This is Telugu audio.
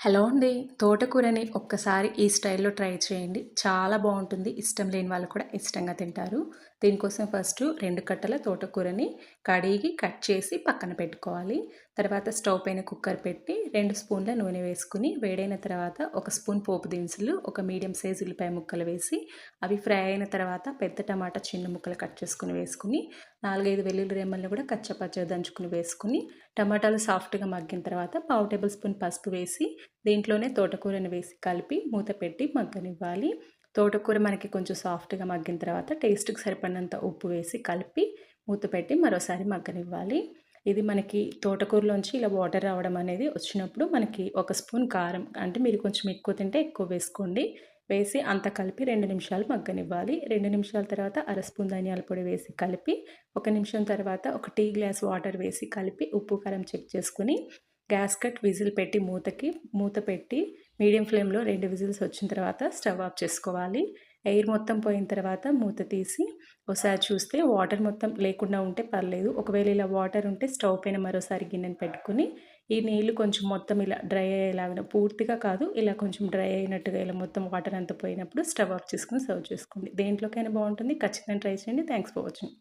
హలో అండి. తోటకూరని ఒక్కసారి ఈ స్టైల్లో ట్రై చేయండి. చాలా బాగుంటుంది. ఇష్టం లేని వాళ్ళు కూడా ఇష్టంగా తింటారు. దీనికోసం ఫస్ట్ రెండు కట్టల తోటకూరని కడిగి కట్ చేసి పక్కన పెట్టుకోవాలి. తర్వాత స్టవ్ పైన కుక్కర్ పెట్టి రెండు స్పూన్ల నూనె వేసుకుని వేడైన తర్వాత ఒక స్పూన్ పోపు దినుసులు ఒక మీడియం సైజ్ ఉల్లిపాయ ముక్కలు వేసి అవి ఫ్రై అయిన తర్వాత పెద్ద టమాటా చిన్న ముక్కలు కట్ చేసుకుని వేసుకుని నాలుగైదు వెల్లుల్లి రెమ్మల్ని కూడా కచ్చపచ్చగా దంచుకుని వేసుకుని టమాటాలు సాఫ్ట్గా మగ్గిన తర్వాత పావు టేబుల్ స్పూన్ పసుపు వేసి దీంట్లోనే తోటకూరని వేసి కలిపి మూత పెట్టి మగ్గనివ్వాలి. తోటకూర మనకి కొంచెం సాఫ్ట్గా మగ్గిన తర్వాత టేస్ట్కి సరిపడినంత ఉప్పు వేసి కలిపి మూత పెట్టి మరోసారి మగ్గనివ్వాలి. ఇది మనకి తోటకూరలోంచి ఇలా వాటర్ రావడం అనేది వచ్చినప్పుడు మనకి ఒక స్పూన్ కారం అంటే మీరు కొంచెం ఎక్కువ తింటే ఎక్కువ వేసుకోండి. వేసి అంత కలిపి రెండు నిమిషాలు మగ్గనివ్వాలి. రెండు నిమిషాల తర్వాత అర స్పూన్ ధనియాల పొడి వేసి కలిపి ఒక నిమిషం తర్వాత ఒక టీ గ్లాస్ వాటర్ వేసి కలిపి ఉప్పు కారం చెక్ చేసుకుని గ్యాస్ కట్ విజిల్ పెట్టి మూతకి మూత పెట్టి మీడియం ఫ్లేమ్లో రెండు విజిల్స్ వచ్చిన తర్వాత స్టవ్ ఆఫ్ చేసుకోవాలి. ఎయిర్ మొత్తం పోయిన తర్వాత మూత తీసి ఒకసారి చూస్తే వాటర్ మొత్తం లేకుండా ఉంటే పర్లేదు. ఒకవేళ ఇలా వాటర్ ఉంటే స్టవ్ పైన మరోసారి గిన్నెను పెట్టుకుని ఈ నీళ్ళు కొంచెం మొత్తం ఇలా డ్రై అయ్యేలాగా పూర్తిగా కాదు ఇలా కొంచెం డ్రై అయినట్టుగా ఇలా మొత్తం వాటర్ అంతా పోయినప్పుడు స్టవ్ ఆఫ్ చేసుకుని సర్వ్ చేసుకోండి. దేంట్లోకైనా బాగుంటుంది. ఖచ్చితంగా ట్రై చేయండి. Thanks for watching.